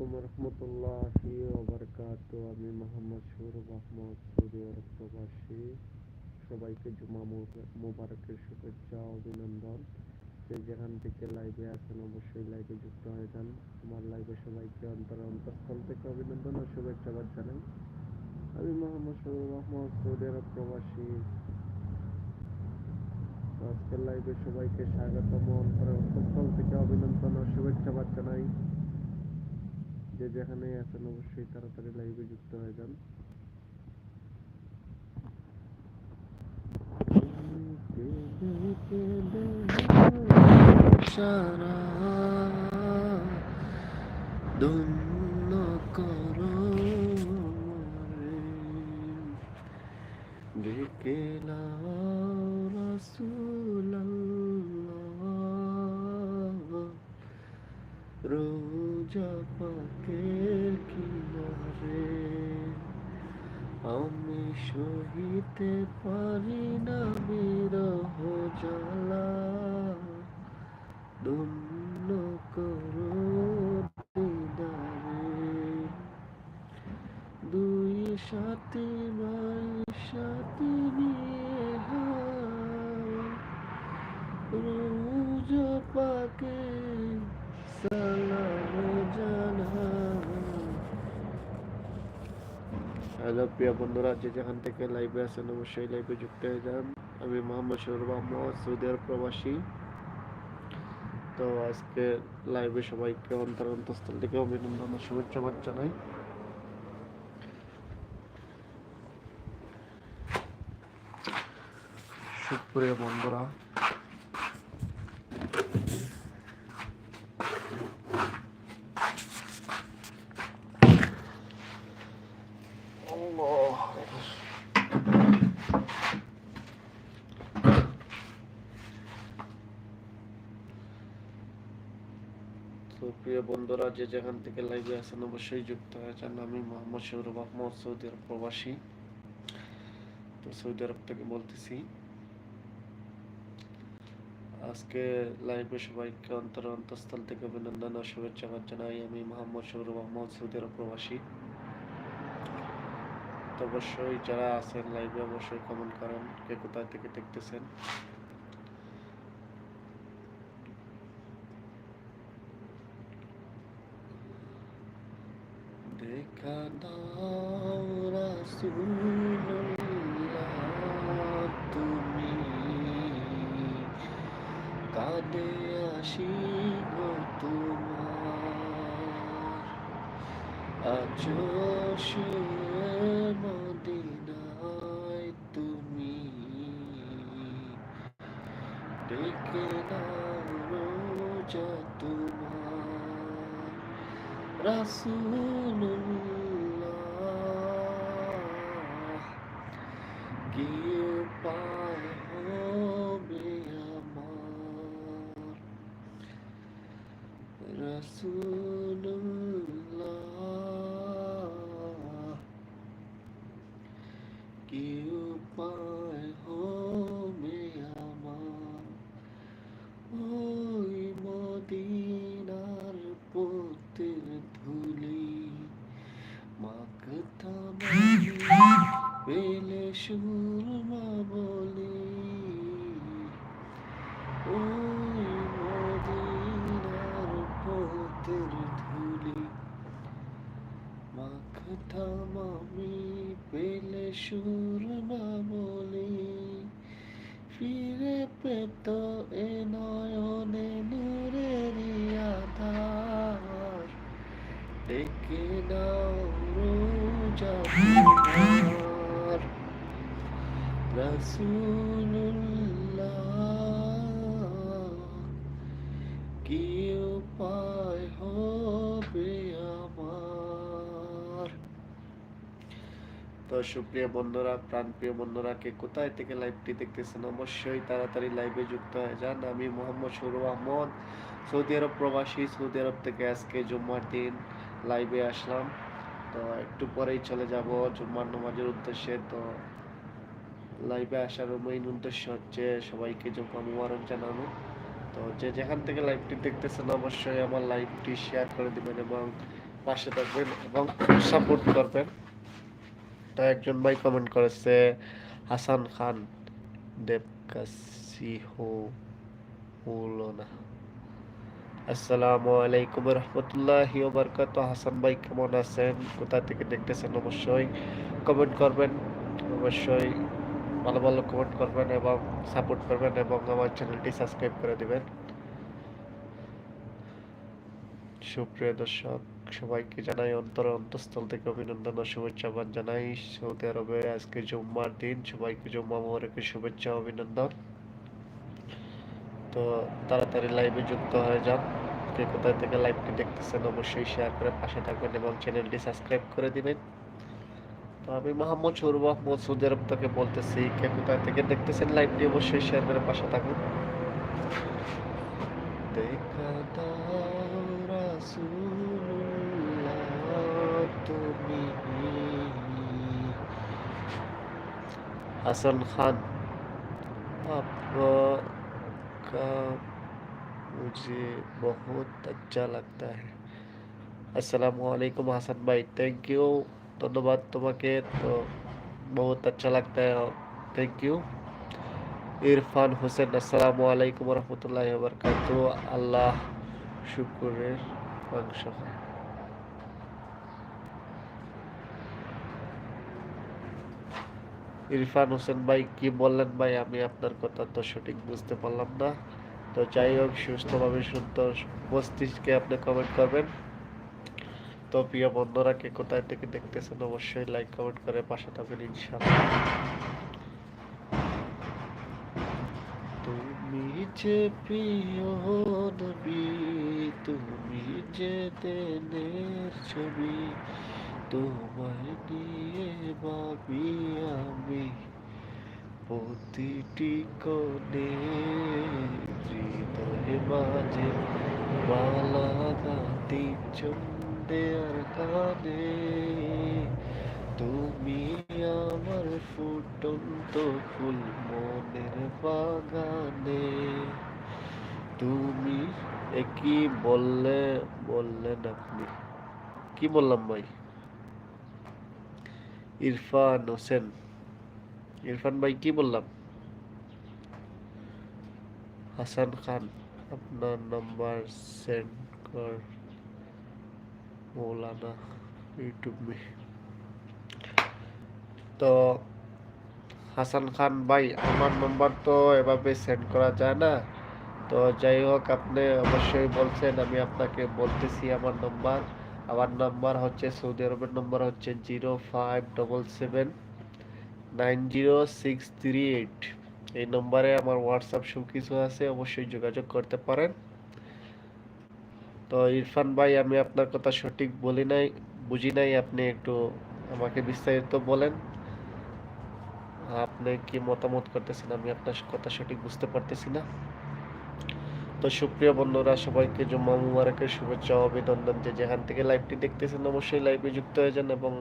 আলাইকুম রহমতুল্লাহি ওবরকাত আমি মোহাম্মদ সৌরভ আহমদ সৌদি আরব প্রবাসী সবাইকে জুমা মুব- মুবারকের শুভেচ্ছা অভিনন্দন যে যেখান থেকে লাইভে আছেন অবশ্যই লাইভে যুক্ত হয়ে যান আমার লাইভে সবাইকে অন্তর অন্তঃস্থল থেকে অভিনন্দন ও শুভেচ্ছা বাদ জানাই আমি মোহাম্মদ সৌরভ আহমদ সৌদি আরব প্রবাসী আজকের লাইভে সবাইকে স্বাগতম অন্তরের অন্তঃস্থল থেকে অভিনন্দন ও শুভেচ্ছা বাদ জানাই যে যেখানে আছেন অবশ্যই তাড়াতাড়ি লাইভে যুক্ত হয়ে যান। সারা ধন্য পাকের কিনারে আমি সহিতে পারি না বিরহ জ্বালা ধন্য করো দিদারে দুই সাথী ভাই সাথী নিয়ে রোজ পাকে সালাম জানা হ্যালো প্রিয় বন্ধুরা, যে যেখান থেকে লাইভে আছেন অবশ্যই লাইভে যুক্ত হয়ে যান। আমি মোহাম্মদ সৌরভ আহমদ, সৌদি আরব প্রবাসী। তো আজকে লাইভে সবাইকে অন্তর অন্তঃস্থল থেকে অভিনন্দন শুভেচ্ছা জানাই। সুপ্রিয় বন্ধুরা আল্লাহ তো প্রিয় বন্ধুরা যে যেখান থেকে লাইভে আছেন অবশ্যই যুক্ত হয়ে যান। আমি মোহাম্মদ সৌরভ আহমদ, সৌদি আরব প্রবাসী। তো সৌদি আরব থেকে বলতেছি। আজকে লাইভে সবাইকে অন্তর অন্তঃস্থল থেকে অভিনন্দন ও শুভেচ্ছা জানাই। আমি মোহাম্মদ সৌরভ আহমদ, সৌদি আরব প্রবাসী। তো অবশ্যই যারা আছেন লাইভে অবশ্যই কমেন্ট করেন, কে কোথায় থেকে দেখতেছেন। দেখা দাও রাসূলুল্লাহ তুমি কাঁদে আসি গো তোমার শুয়ে মদিনায় তুমি ডেকে নাও রোজা তোমার রাসূলুল্লাহ পথের ধুলি মাখতাম আমি পেলে সুরমা বলি। ফিরে পেত এ নয়নে নূরের আধার। ডেকে নাও রোজা তোমার রাসূলুল্লাহ কি উপায় তো সুপ্রিয় বন্ধুরা, প্রাণপ্রিয় বন্ধুরা, কে কোথায় থেকে লাইভটি দেখতেছেন অবশ্যই তাড়াতাড়ি লাইভে যুক্ত হয়ে যান। আমি মোহাম্মদ সৌরভ আহমদ, সৌদি আরব প্রবাসী। সৌদি আরব থেকে আজকে জুম্মার দিন লাইভে আসলাম। তো একটু পরেই চলে যাব জুম্মার নামাজের উদ্দেশ্যে। তো লাইভে আসার মেইন উদ্দেশ্য হচ্ছে সবাইকে জুম্মা মুবারক জানানো। তো যে যেখান থেকে লাইভটি দেখতেছেন অবশ্যই আমার লাইভটি শেয়ার করে দিবেন এবং পাশে থাকবেন এবং সাপোর্ট করবেন। তো একজন ভাই কমেন্ট করেছে, হাসান খান দেবকাসি হলো না আসসালামু আলাইকুম রহমতুল্লাহি ওবরকাত হাসান ভাই কেমন আছেন? কোথা থেকে দেখতেছেন? অবশ্যই কমেন্ট করবেন। অবশ্যই ভালো ভালো কমেন্ট করবেন এবং সাপোর্ট করবেন এবং আমার চ্যানেলটি সাবস্ক্রাইব করে দিবেন। সুপ্রিয় দর্শক, সবাইকে জানাই অন্তর অন্তঃস্থল থেকে অভিনন্দন ও শুভেচ্ছা আহ্বান জানাই। সৌদি আরবে আজকে জুম্মার দিন, সবাইকে জুম্মা মোবারকের শুভেচ্ছা অভিনন্দন। তো তাড়াতাড়ি লাইভে যুক্ত হয়ে যান। কে কোথায় থেকে লাইভটি দেখতেছেন অবশ্যই শেয়ার করে পাশে থাকবেন এবং চ্যানেলটি সাবস্ক্রাইব করে দিবেন। তো আমি মোহাম্মদ সৌরভ আহমদ, সৌদি আরব থেকে বলতেছি, কে কোথায় থেকে দেখতেছেন লাইভটি অবশ্যই শেয়ার করে পাশে থাকুন। দেখা حسن خان آپ کا مجھے بہت اچھا لگتا ہے۔ السلام علیکم حسن بھائی تھینک یو دونوں بات تمہیں تو بہت اچھا لگتا ہے۔ تھینک یو عرفان حسین، السلام علیکم ورحمۃ اللہ وبرکاتہ۔ اللہ شکر فنکشن ইরফান হোসেন ভাই, কি বললেন ভাই? আমি আপনার কথা তো সঠিক বুঝতে পারলাম না। তো যাই হোক, সুস্থভাবে সুন্দর মস্তিষ্কে আপনি কমেন্ট করবেন। তো প্রিয় বন্ধুরা, কে কোথায় থেকে দেখতেছেন অবশ্যই লাইক কমেন্ট করে পাশে থাকবেন ইনশাআল্লাহ। তুমি যে প্রিয় তুমি যে দেনের ছবি তোমায় নিয়ে ভাবি আমি প্রতিটি কোণে হৃদয়ে মাঝে গাতি চন্দে আর কানে তুমি আমার ফুটন্ত ফুল মনের বাগানে। তুমি কি বললে, বললেন আপনি? কি বললাম ভাই? ইরফান হোসেন। ইরফান ভাই, কি বললাম? হাসান খান, আপনার নাম্বার সেন্ড কর। মৌলানা ইউটিউব মে। তো হাসান খান ভাই, আমার নাম্বার তো এভাবে সেন্ড করা যায় না। তো যাই হোক, আপনি অবশ্যই বলছেন, আমি আপনাকে বলতেছি আমার নাম্বার আমার নাম্বার হচ্ছে সৌদি আরবের নাম্বার হচ্ছে zero five double seven nine zero six three eight এই নম্বরে আমার হোয়াটসঅ্যাপ সব কিছু আছে, অবশ্যই যোগাযোগ করতে পারেন। তো ইরফান ভাই, আমি আপনার কথা সঠিক বলি নাই, বুঝি নাই, আপনি একটু আমাকে বিস্তারিত বলেন। আপনি কি মতামত করতেছেন? আমি আপনার কথা সঠিক বুঝতে পারতেছি না। তো সুপ্রিয় বন্ধুরা, সবাইকে জুম্মা মুবারকের শুভেচ্ছা অভিনন্দন। যে যেখান থেকে লাইভটি দেখতেছেন, অবশ্যই লাইভে যুক্ত হয়ে যান এবং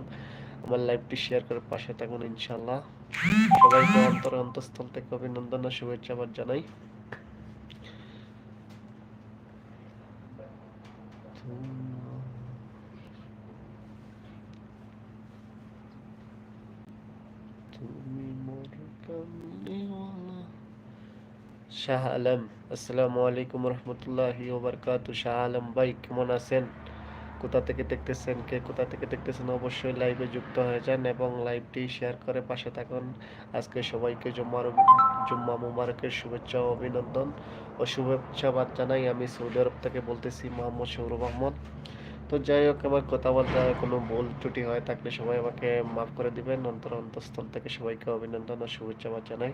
আমার লাইভটি শেয়ার করে পাশে থাকুন ইনশাল্লাহ সবাইকে অন্তর অন্তঃস্থল থেকে অভিনন্দন ও শুভেচ্ছা আবার জানাই। শাহ আলম। আসসালামু আলাইকুম রহমতুল্লাহি ওবরকাত শাহ আলম ভাই, কেমন আছেন? কোথা থেকে দেখতেছেন, কে কোথা থেকে দেখতেছেন অবশ্যই লাইভে যুক্ত হয়ে যান এবং লাইভটি শেয়ার করে পাশে থাকুন। আজকে সবাইকে জুম্মার জুম্মা মুবারকের শুভেচ্ছা অভিনন্দন ও শুভেচ্ছাবাদ জানাই আমি সৌদি আরব থেকে বলতেছি মোহাম্মদ সৌরভ আহমদ। তো যাই হোক আমার কথা বলতে কোনো ভুল ত্রুটি হয় থাকলে সবাই আমাকে মাফ করে দিবেন। অন্তর অন্তঃস্থল থেকে সবাইকে অভিনন্দন ও শুভেচ্ছাবাদ জানাই।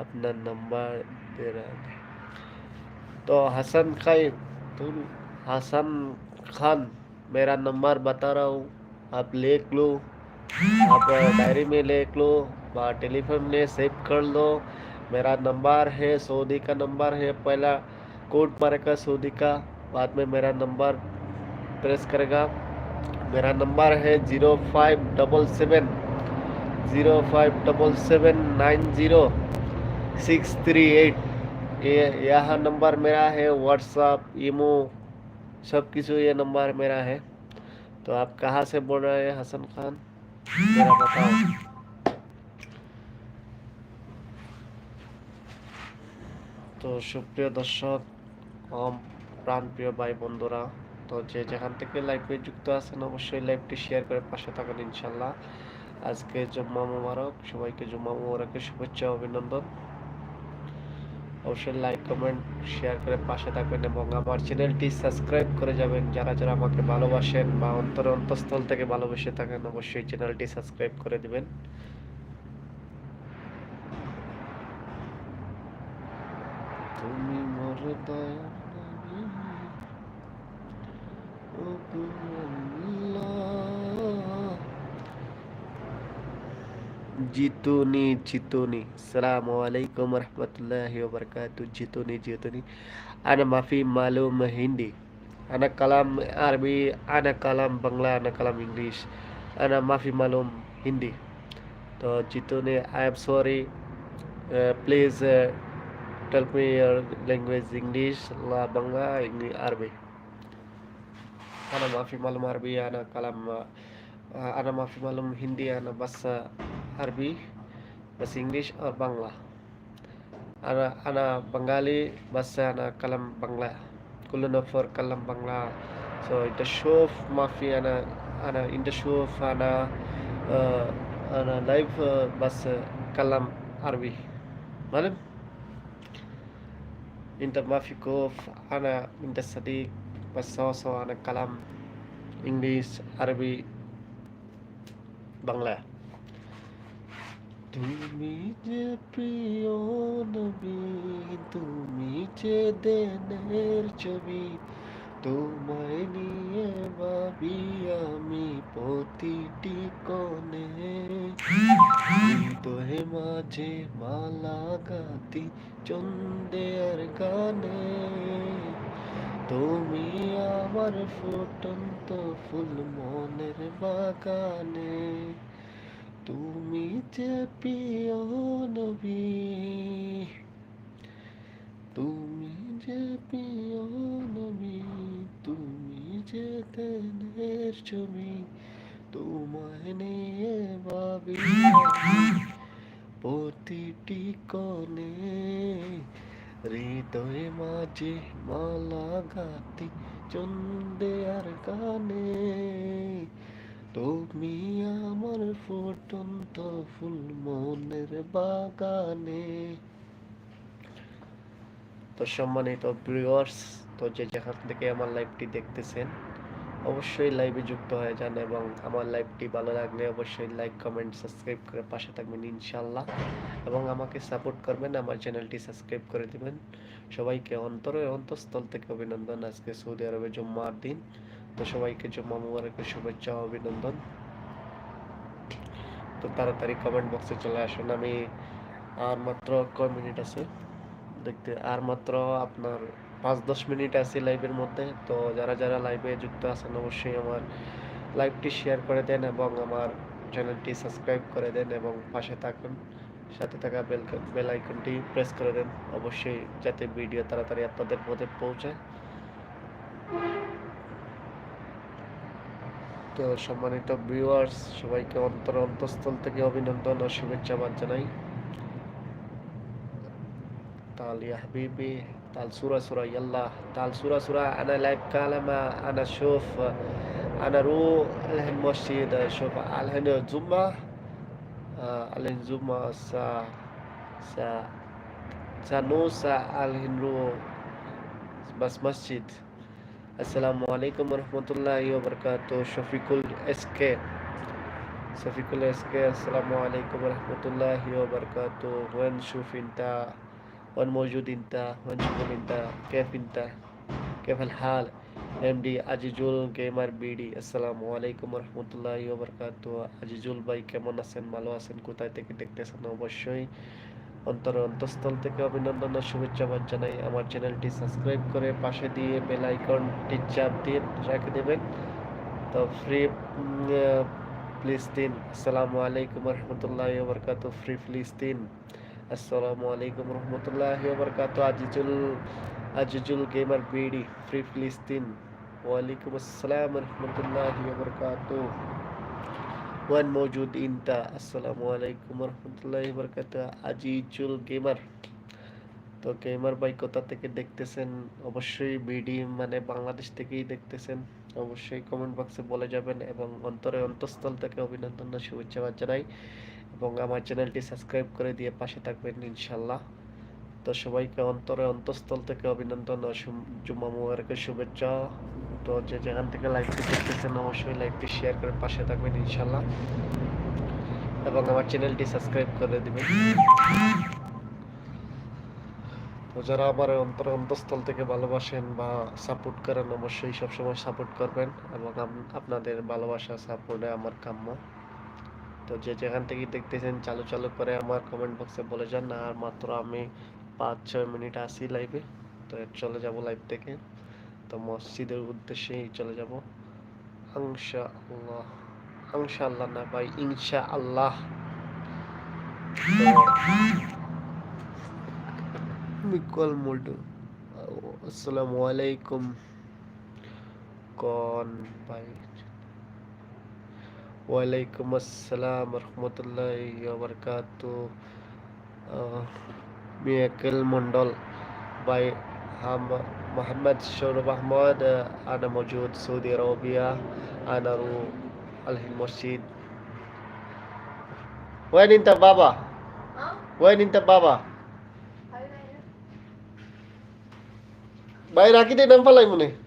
اپنا نمبر دے رہے تھے۔ تو حسن قیم تم حسن خان، میرا نمبر بتا رہا ہوں۔ آپ لیکھ لو، آپ ڈائری میں لیکھ لو ٹیلی فون میں سیو کر لو۔ میرا نمبر ہے سعودی کا نمبر ہے۔ پہلا کوٹ مارے کا سعودی کا، بعد میں میرا نمبر پریس کرے گا۔ میرا نمبر ہے زیرو فائیو ڈبل سیون، زیرو فائیو ڈبل سیون نائن زیرو۔ सिक्स थ्री एट ये यह नंबर मेरा है व्हाट्सअप ईमो सब किसी ये नंबर मेरा है तो आप कहाँ से बोल रहे हैं हसन खान मेरा बताओ তো সুপ্রিয় দর্শক আম প্রাণপ্রিয় ভাই বন্ধুরা তো যে যেখান থেকে লাইভে যুক্ত আছেন অবশ্যই লাইভটি শেয়ার করে পাশে থাকুন ইনশাল্লাহ আজকে জুম্মা মুবারক সবাইকে জুম্মা মুবারকের শুভেচ্ছা ও অভিনন্দন অবশ্যই লাইক কমেন্ট শেয়ার করে পাশে থাকবেন এবং আমার চ্যানেলটি সাবস্ক্রাইব করে যাবেন। যারা যারা আমাকে ভালোবাসেন বা অন্তর অন্তঃস্থল থেকে ভালোবেসে থাকেন, অবশ্যই চ্যানেলটি সাবস্ক্রাইব করে দিবেন। তুমি মোর জিতুনি জিতুনি আসসালামু আলাইকুম রহমতুল্লাহি ওবরকাতু জিতুনি জিতুনি আনা মাফি মালুম হিন্দি আনা কালাম আরবি আনা কালাম বাংলা আনা কালাম ইংলিশ আনা মাফি মালুম হিন্দি তো জিতুনি I am sorry please tell me your language English la Bangla English Arabi أنا ما في معلوم عربي أنا كلام أنا ما في معلوم هندي أنا بس عربي بس إنجليش और बांग्ला أنا أنا بنغالي بس أنا كلام بنغلا كل نفر كلام بنغلا so أنت شوف ما في أنا أنا أنت شوف أنا آه، أنا لايف بس كلام عربي معلم انت ما في كوف انا انت صديق بس سوا سوا انا كلام انجليز عربي বাংলা তুমি যে প্রিয় নবী, তুমি যে দেনের ছবি, তোমায় নিয়ে ভাবি আমি প্রতিটি কোণে। হৃদয়ে মাঝে মালা গাতি চন্দের গানে। তুমি আমার ফুটন্ত ফুল মনের বাগানে। তুমি যে প্রিয় নবী, তুমি যে প্রিয় নবী, তুমি যে তেনের ছবি, তোমায় নিয়ে ভাবি। প্রতিটি কোণে হৃদয়ে মাঝে মালা গাতি চন্দে আর গানে তুমি আমার ফুটন্ত ফুল মনের বাগানে। তো সম্মানিত ভিউয়ার্স তো যে যেখান থেকে আমার লাইভটি দেখতেছেন, অবশ্যই লাইভে যুক্ত হয়ে যান এবং আমার লাইভটি ভালো লাগলে অবশ্যই লাইক কমেন্ট সাবস্ক্রাইব করে পাশে থাকবেন ইনশাল্লাহ এবং আমাকে সাপোর্ট করবেন, আমার চ্যানেলটি সাবস্ক্রাইব করে দেবেন। সবাইকে অন্তরে অন্তঃস্থল থেকে অভিনন্দন। আজকে সৌদি আরবে জুম্মার দিন। তো সবাইকে জুম্মা মুবারকের শুভেচ্ছা অভিনন্দন। তো তাড়াতাড়ি কমেন্ট বক্সে চলে আসুন। আমি আর মাত্র কয় মিনিট আছে? দেখতে, আর মাত্র আপনার পাঁচ দশ মিনিট আছে লাইভের মধ্যে। তো যারা যারা লাইভে যুক্ত আছেন, অবশ্যই আমার লাইভটি শেয়ার করে দেন এবং আমার চ্যানেলটি সাবস্ক্রাইব করে দেন এবং পাশে থাকুন। সাথে থাকা বেল বেল আইকনটি প্রেস করে দেন। অবশ্যই যাতে ভিডিও তাড়াতাড়ি আপনাদের মধ্যে পৌঁছায়। তো সম্মানিত ভিউয়ার্স সবাইকে অন্তর অন্তঃস্থল থেকে অভিনন্দন ও শুভেচ্ছা বাদ জানাই তালিয়া হাবিবি, তাল সুরা সুরা ইয়াল্লাহ, তাল সুরা সুরা, আনা লাইফ কালামা, আনা শোফ, আনা রু আলহেন মসজিদ, শোফ আলহেন জুম্মা আলহেন জুম্মা, সা সা সানুসা আলহিন রু বাস মসজিদ। আসসালামু আলাইকুম রহমতুল্লাহ বরকাত Shafiqul S K. Shafiqul S K, আসসালামু আলাইকুম রহমতুল্লাহ বরকাত ওয়ান শুফিনতা ওয়ান মৌজুদিনতা, ওয়ান শুকুলিনতা কেফিনতা, কেফাল হাল, এমডি আজিজুল গেমার বিডি। আসসালামু আলাইকুম রহমতুল্লাহ বরকাত আজিজুল ভাই, কেমন আছেন? ভালো আছেন? কোথায় থেকে দেখতেছেন? অবশ্যই অন্তর অন্তঃস্থল থেকে অভিনন্দন ও শুভেচ্ছা জানাই আমার চ্যানেলটি সাবস্ক্রাইব করে পাশে দিয়ে বেল আইকনটি চাপ দিয়ে রেখে দেবেন। তো ফ্রি ফিলিস্তিন, আসসালামু আলাইকুম রহমতুল্লাহি ওবরকাত, ফ্রি ফিলিস্তিন। আসসালামু আলাইকুম রহমতুল্লাহি ওবরকাত, Azizul Azizul gamer BD, free ফিলিস্তিন। ওয়ালাইকুম আসসালাম রহমতুল্লাহি ওবরকাত। ওয়ান মৌজুদ ইনতা আসসালামু আলাইকুম রহমতুল্লাহি ওবরকাত আজিজুল গেমার তো গেমার ভাই কোথা থেকে দেখতেছেন অবশ্যই বিডি মানে বাংলাদেশ থেকেই দেখতেছেন অবশ্যই কমেন্ট বক্সে বলে যাবেন এবং অন্তরে অন্তঃস্থল থেকে অভিনন্দন শুভেচ্ছা জানাই এবং আমার চ্যানেলটি সাবস্ক্রাইব করে দিয়ে পাশে থাকবেন ইনশাল্লাহ তো সবাইকে অন্তরে অন্তঃস্থল থেকে অভিনন্দন জুম্মা মুবারকের শুভেচ্ছা তো যে যেখান থেকে লাইভটি দেখতেছেন অবশ্যই লাইভটি শেয়ার করে পাশে থাকবেন ইনশাল্লাহ এবং আমার চ্যানেলটি সাবস্ক্রাইব করে দেবেন। তো যারা আমার অন্তর অন্তঃস্থল থেকে ভালোবাসেন বা সাপোর্ট করেন, অবশ্যই সবসময় সাপোর্ট করবেন এবং আপনাদের ভালোবাসা সাপোর্টে আমার কাম্য। তো যে যেখান থেকে দেখতেছেন, চালু চালু করে আমার কমেন্ট বক্সে বলে যান। আর মাত্র আমি পাঁচ ছয় মিনিট আসি লাইভে তো চলে যাব লাইভ থেকে। তো মসজিদের উদ্দেশ্যেই চলে যাব। ইনশা আল্লাহ আল্লাহ না ভাই ইনশা আল্লাহ মিকল মোল্ডু, আসসালামু আলাইকুম। কন ভাই? ওয়ালাইকুম আসসালাম রহমতুল্লাহি ওবরকাতু মিয়াকেল মন্ডল। ভাই हम محمد شرب أحمد أنا موجود سعودي عربية أنا رو المسجد وين أنت بابا؟ وين أنت بابا؟ বাইরে রাখি দেন ফেলাই মনে হয়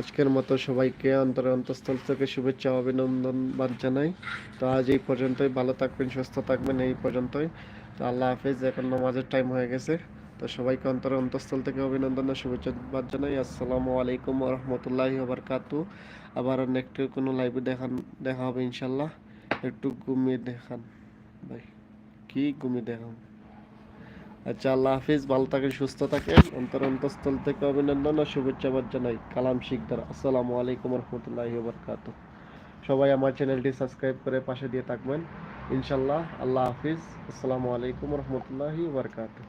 আজকের মতো সবাইকে অন্তর অন্তঃস্থল থেকে শুভেচ্ছা, অভিনন্দন বাদ জানাই। তো আজ এই পর্যন্তই। ভালো থাকবেন, সুস্থ থাকবেন এই পর্যন্তই। তো আল্লাহ হাফেজ, এখন নামাজের টাইম হয়ে গেছে। তো সবাইকে অন্তর অন্তঃস্থল থেকে অভিনন্দন ও শুভেচ্ছা বাদ জানাই। আসসালামু আলাইকুম রহমতুল্লাহি ওবরকাতু। আবার নেক্সট কোনো লাইভে দেখান, দেখা হবে ইনশাল্লাহ একটু ঘুমিয়ে দেখান। ভাই, কি ঘুমিয়ে দেখান আচ্ছা আল্লাহ হাফিজ, ভালো থাকেন, সুস্থ থাকেন। অন্তর অন্তঃস্থল থেকে অভিনন্দন ও শুভেচ্ছা জানাই কালাম শিকদার। আসসালামু আলাইকুম রহমতুল্লাহি বরকাত সবাই আমার চ্যানেলটি সাবস্ক্রাইব করে পাশে দিয়ে থাকবেন। ইনশাল্লাহ আল্লাহ হাফিজ। আসসালামু আলাইকুম রহমতুল্লাহি ওবরকাতু